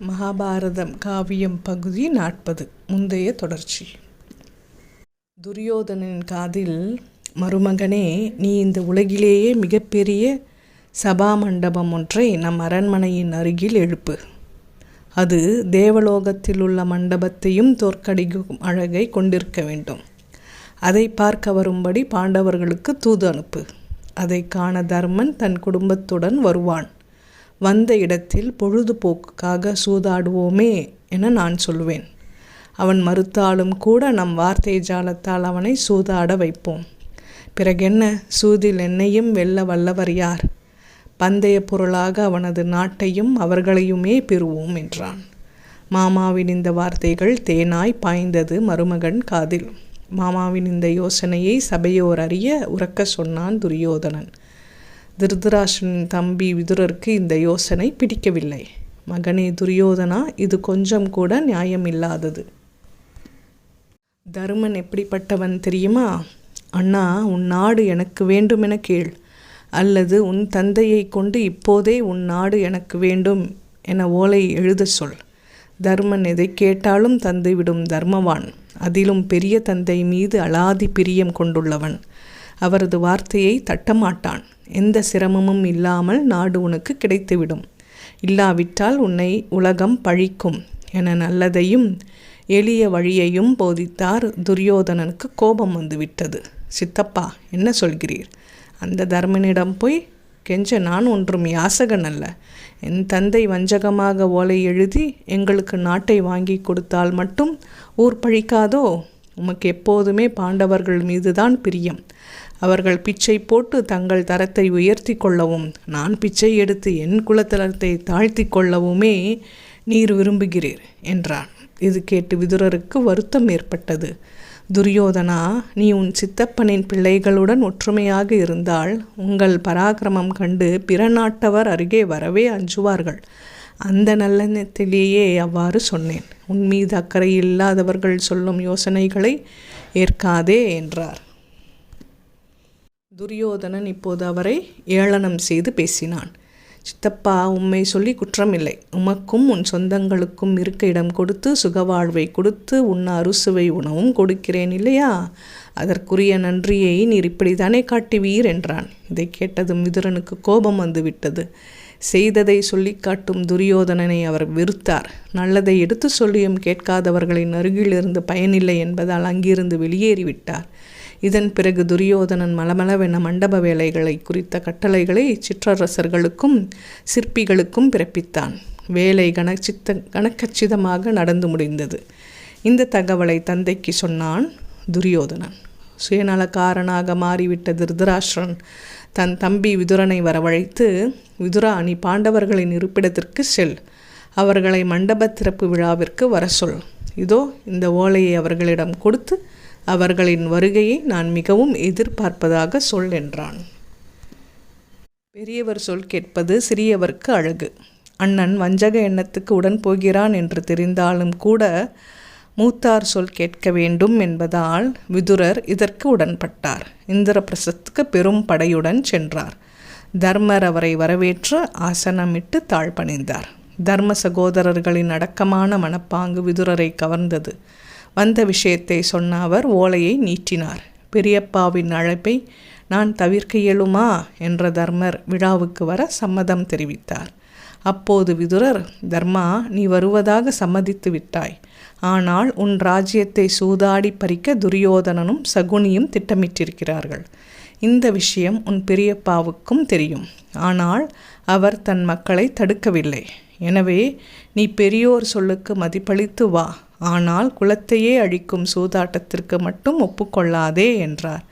மகாபாரதம் காவியம் பகுதி நாற்பது. முந்தைய தொடர்ச்சி. துரியோதனின் காதில் மருமகனே நீ இந்த உலகிலேயே மிகப்பெரிய சபா மண்டபம் ஒன்றை நம் அரண்மனையின் அருகில் எழுப்பு. அது தேவலோகத்தில் உள்ள மண்டபத்தையும் தோற்கடிக்கும் அழகை கொண்டிருக்க வேண்டும். அதை பார்க்க வரும்படி பாண்டவர்களுக்கு தூது அனுப்பு. அதை காண தர்மன் தன் குடும்பத்துடன் வருவான். வந்த இடத்தில் பொழுதுபோக்குக்காக சூதாடுவோமே என நான் சொல்வேன். அவன் மறுத்தாலும் கூட நம் வார்த்தை ஜாலத்தால் அவனை சூதாட வைப்போம். பிறகென்ன? சூதில் என்னையும் வெல்ல வல்லவர் யார்? பந்தய பொருளாக அவனது நாட்டையும் அவர்களையுமே பெறுவோம் என்றான். மாமாவின் இந்த வார்த்தைகள் தேனாய் பாய்ந்தது மருமகன் காதில். மாமாவின் இந்த யோசனையை சபையோர் அறிய உறக்க சொன்னான் துரியோதனன். திருதராஷ்டிரனின் தம்பி விதுரருக்கு இந்த யோசனை பிடிக்கவில்லை. மகனே துரியோதனா இது கொஞ்சம் கூட நியாயம் இல்லாதது தருமன் எப்படிப்பட்டவன் தெரியுமா? அண்ணா உன் நாடு எனக்கு வேண்டுமென கேள். அல்லது உன் தந்தையை கொண்டு இப்போதே உன் நாடு எனக்கு வேண்டும் என ஓலை எழுத சொல். தர்மன் எதை கேட்டாலும் தந்துவிடும் தர்மவான். அதிலும் பெரிய தந்தை மீது அலாதி பிரியம் கொண்டுள்ளவன். அவரது வார்த்தையை தட்டமாட்டான். எந்த சிரமமும் இல்லாமல் நாடு உனக்கு கிடைத்துவிடும். இல்லாவிட்டால் உன்னை உலகம் பழிக்கும் என நல்லதையும் எளிய வழியையும் போதித்தார் துரியோதனனுக்கு கோபம் வந்துவிட்டது. சித்தப்பா என்ன சொல்கிறீர்? அந்த தர்மனிடம் போய் கெஞ்ச நான் ஒன்றும் யாசகன் அல்ல. என் தந்தை வஞ்சகமாக ஓலை எழுதி எங்களுக்கு நாட்டை வாங்கி கொடுத்தால் மட்டும் ஊர் பழிக்காதோ? உமக்கு எப்போதுமே பாண்டவர்கள் மீதுதான் பிரியம். அவர்கள் பிச்சை போட்டு தங்கள் தரத்தை உயர்த்தி கொள்ளவும் நான் பிச்சை எடுத்து என் குலத்தலத்தை தாழ்த்தி கொள்ளவுமே நீர் விரும்புகிறீர் என்றான். இது கேட்டு விதுரருக்கு வருத்தம் ஏற்பட்டது. துரியோதனா நீ உன் சித்தப்பனின் பிள்ளைகளுடன் ஒற்றுமையாக இருந்தால் உங்கள் பராக்கிரமம் கண்டு பிற நாட்டவர் அருகே வரவே அஞ்சுவார்கள். அந்த நல்லெண்ணத்திலேயே அவ்வாறு சொன்னேன். உன் மீது அக்கறை இல்லாதவர்கள் சொல்லும் யோசனைகளை ஏற்காதே என்றார். துரியோதனன் இப்போது அவரை ஏளனம் செய்து பேசினான். சித்தப்பா உம்மை சொல்லி குற்றமில்லை. உமக்கும் உன் சொந்தங்களுக்கும் இருக்க இடம் கொடுத்து சுகவாழ்வை கொடுத்து உண்ண அறுசுவை உணவும் கொடுக்கிறேன் இல்லையா? அதற்குரிய நன்றியை நீர் இப்படித்தானே காட்டுவீர் என்றான். இதை கேட்டதும் மிதுரனுக்கு கோபம் வந்துவிட்டது. செய்ததை சொல்லி காட்டும் துரியோதனனை அவர் வெறுத்தார். நல்லதை எடுத்து சொல்லியும் கேட்காதவர்களின் அருகிலிருந்து பயனில்லை என்பதால் அங்கிருந்து வெளியேறிவிட்டார். இதன் பிறகு துரியோதனன் மலமளவென மண்டப வேலைகளை குறித்த கட்டளைகளை சிற்றரசர்களுக்கும் சிற்பிகளுக்கும் பிறப்பித்தான். வேலை கணச்சித்த கணக்கச்சிதமாக நடந்து முடிந்தது. இந்த தகவலை தந்தைக்கு சொன்னான் துரியோதனன். சுயநலக்காரனாக மாறிவிட்ட திருதராஷ்டிரன் தன் தம்பி விதுரனை வரவழைத்து விதுரா நீ பாண்டவர்களின் இருப்பிடத்திற்கு செல். அவர்களை மண்டப திறப்பு விழாவிற்கு வர சொல் இதோ இந்த ஓலையை அவர்களிடம் கொடுத்து அவர்களின் வருகையை நான் மிகவும் எதிர்பார்ப்பதாக சொல் என்றான். பெரியவர் சொல் கேட்பது சிறியவர்க்கு அழகு. அண்ணன் வஞ்சக எண்ணத்துக்கு உடன் போகிறான் என்று தெரிந்தாலும் கூட மூத்தார் சொல் கேட்க வேண்டும் என்பதால் விதுரர் இதற்கு உடன்பட்டார். இந்திரபிரசத்துக்கு பெரும் படையுடன் சென்றார். தர்மர் அவரை வரவேற்று ஆசனமிட்டு தாழ்பணிந்தார் தர்ம சகோதரர்களின் அடக்கமான மனப்பாங்கு விதுரரை கவர்ந்தது. வந்த விஷயத்தை சொன்ன அவர் ஓலையை நீட்டினார். பெரியப்பாவின் அழைப்பை நான் தவிர்க்க இயலுமா? என்ற தர்மர் விழாவுக்கு வர சம்மதம் தெரிவித்தார். அப்போது விதுரர் தர்மா நீ வருவதாக சம்மதித்து விட்டாய். ஆனால் உன் ராஜ்யத்தை சூதாடி பறிக்க துரியோதனனும் சகுனியும் திட்டமிட்டிருக்கிறார்கள். இந்த விஷயம் உன் பெரியப்பாவுக்கும் தெரியும். ஆனால் அவர் தன் மக்களை தடுக்கவில்லை. எனவே நீ பெரியோர் சொல்லுக்கு மதிப்பளித்து வா. ஆனால் குலத்தையே அழிக்கும் சூதாட்டத்திற்கு மட்டும் ஒப்புக்கொள்ளாதே என்றார்.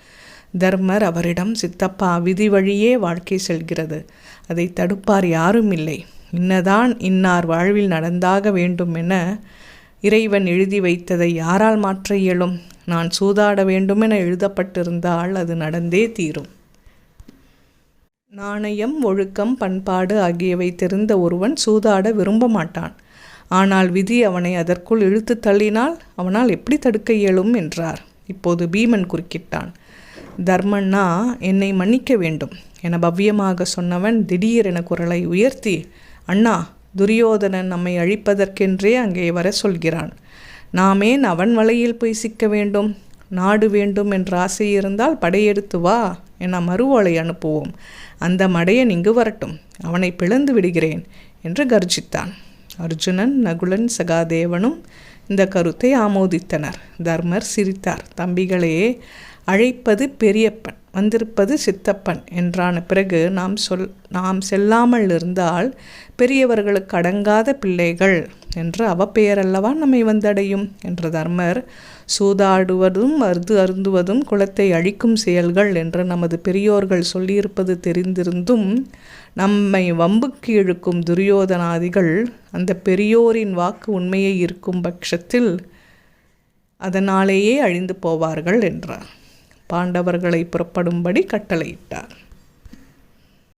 தர்மர் அவரிடம் சித்தப்பா விதி வழியே வாழ்க்கை செல்கிறது. அதை தடுப்பார் யாரும் இல்லை இன்னதான் இன்னார் வாழ்வில் நடந்தாக வேண்டும் என இறைவன் எழுதி வைத்ததை யாரால் மாற்ற இயலும்? நான் சூதாட வேண்டுமென எழுதப்பட்டிருந்தால் அது நடந்தே தீரும். நாணயம் ஒழுக்கம் பண்பாடு ஆகியவை தெரிந்த ஒருவன் சூதாட விரும்ப மாட்டான். ஆனால் விதி அவனை அதற்குள் இழுத்து தள்ளினால் அவனால் எப்படி தடுக்க இயலும் என்றார். இப்போது பீமன் குறுக்கிட்டான். தர்மன்னா என்னை மன்னிக்க வேண்டும். என பவ்யமாக சொன்னவன் திடீரென குரலை உயர்த்தி அண்ணா துரியோதனன் நம்மை அழிப்பதற்கென்றே அங்கே வர சொல்கிறான். நாமேன் அவன் வலையில் போய் சிக்க வேண்டும் நாடு வேண்டும் என்ற ஆசை இருந்தால் படையெடுத்து வா என மறுவோலை அனுப்புவோம். அந்த மடையன் இங்கு வரட்டும் அவனை பிளந்து விடுகிறேன் என்று கர்ஜித்தான். அர்ஜுனன் நகுலன் சகாதேவனும் இந்த கருத்தை ஆமோதித்தனர். தர்மர் சிரித்தார் தம்பிகளே அழைப்பது பெரியப்பன் வந்திருப்பது சித்தப்பன் என்றான பிறகு நாம் சொல் நாம் செல்லாமல் இருந்தால் பெரியவர்களுக்கு அடங்காத பிள்ளைகள் என்று அவப்பெயரல்லவா நம்மை வந்தடையும் என்ற தர்மர் சூதாடுவதும் அருது அருந்துவதும் குலத்தை அழிக்கும் செயல்கள் என்று நமது பெரியோர்கள் சொல்லியிருப்பது தெரிந்திருந்தும் நம்மை வம்புக்கு இழுக்கும் துரியோதனாதிகள் அந்த பெரியோரின் வாக்கு உண்மையை இருக்கும் பட்சத்தில் அதனாலேயே அழிந்து போவார்கள் என்றார். பாண்டவர்களை புறப்படும்படி கட்டளையிட்டார்.